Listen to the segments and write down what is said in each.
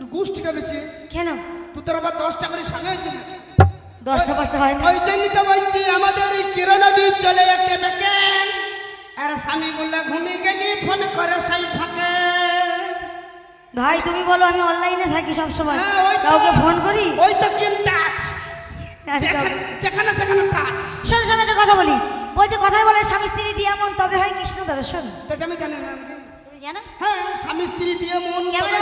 তোর গোষ্ঠী কাবেছে কেন? তুই তোর আবার দশটা করে স্বামী হয়েছিল দশটা পাঁচটা হয় না। ওই জন্যই তো বলছি আমাদের এই কিরণ নদী চলে একে বেঁকে। আর স্বামী গুলা ঘুমিয়ে গেলি ফোন করে সেই ফাঁকে। ভাই তুমি বলো আমি অনলাইনে থাকি সব সময় হ্যাঁ। কাউকে ফোন করি? ওই তো কিম টাচ একদম। যেখানে সেখানে টাচ শোনো শোনো একটা কথা বলি। বলছে কথাই বলে স্বামী স্ত্রী দিয়ে মন তবে হয় কৃষ্ণ দর্শন এটা আমি জানি না। তুমি জানো? হ্যাঁ স্বামী স্ত্রী দিয়ে মন তবে-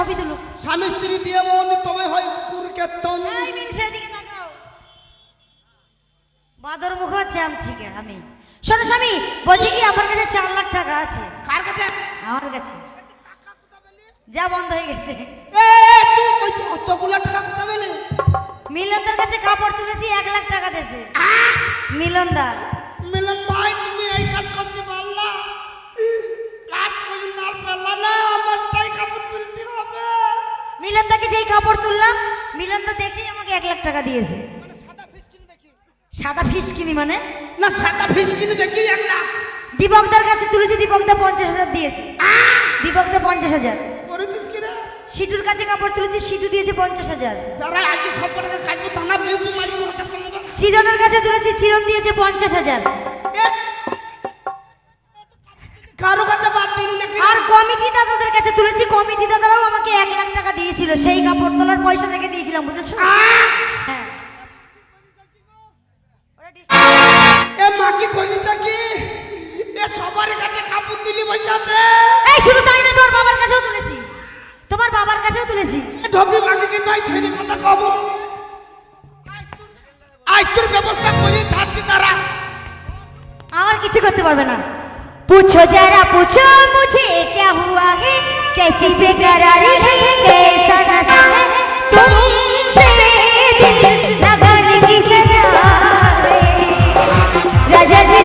ছবি তুলো স্বামী স্ত্রী দিয়ে মন তবে হয় কুরকেতন এই মিনসের দিকে তাকাও। বাদর মুখ চামচিকে আমি শোনো স্বামী বলছি কি আমার কাছে চার লাখ টাকা আছে। কার কাছে? আমার কাছে। যা বন্ধ হয়ে গেছে। এ তুই ওই অতগুলা টাকা কোথা পেলে? মিলনদার কাছে কাপড় তুলেছি এক লাখ টাকা দিয়েছে। মিলনদা কাপড় তুললাম মিলনদা দেখেই আমাকে এক লাখ টাকা দিয়েছে। মানে সাদা ফিস কিনে মানে? না সাদা ফিস কিনে দেখি এক লাখ। দীপকদার কাছে তুলেছি দীপকদা পঞ্চাশ হাজার দিয়েছে। দীপকদা পঞ্চাশ হাজার। করেছিস কি রে? সিটুর কাছে কাপড় তুলেছি সিটু দিয়েছে পঞ্চাশ হাজার। যারা আগে সব টাকা খাইবো থানা বেশ মারিব হাতের সঙ্গে চিরনের কাছে তুলেছি চিরন দিয়েছে পঞ্চাশ হাজার। কারও কাছে বাদ আর কমিটি দাদাদের কাছে তুলেছি কমিটি দাদারাও দিয়েছিল সেই কাপড় তোলার পয়সা থেকে দিয়েছিলাম বুঝেছ? হ্যাঁ। তুলেছি। তাই কব? আজ তোর ব্যবস্থা করে আমার কিছু করতে পারবে না। পুছো যারা পুছো মুছে কে হুয়া হে? कैसी बेकरारी है ये कैसा नशा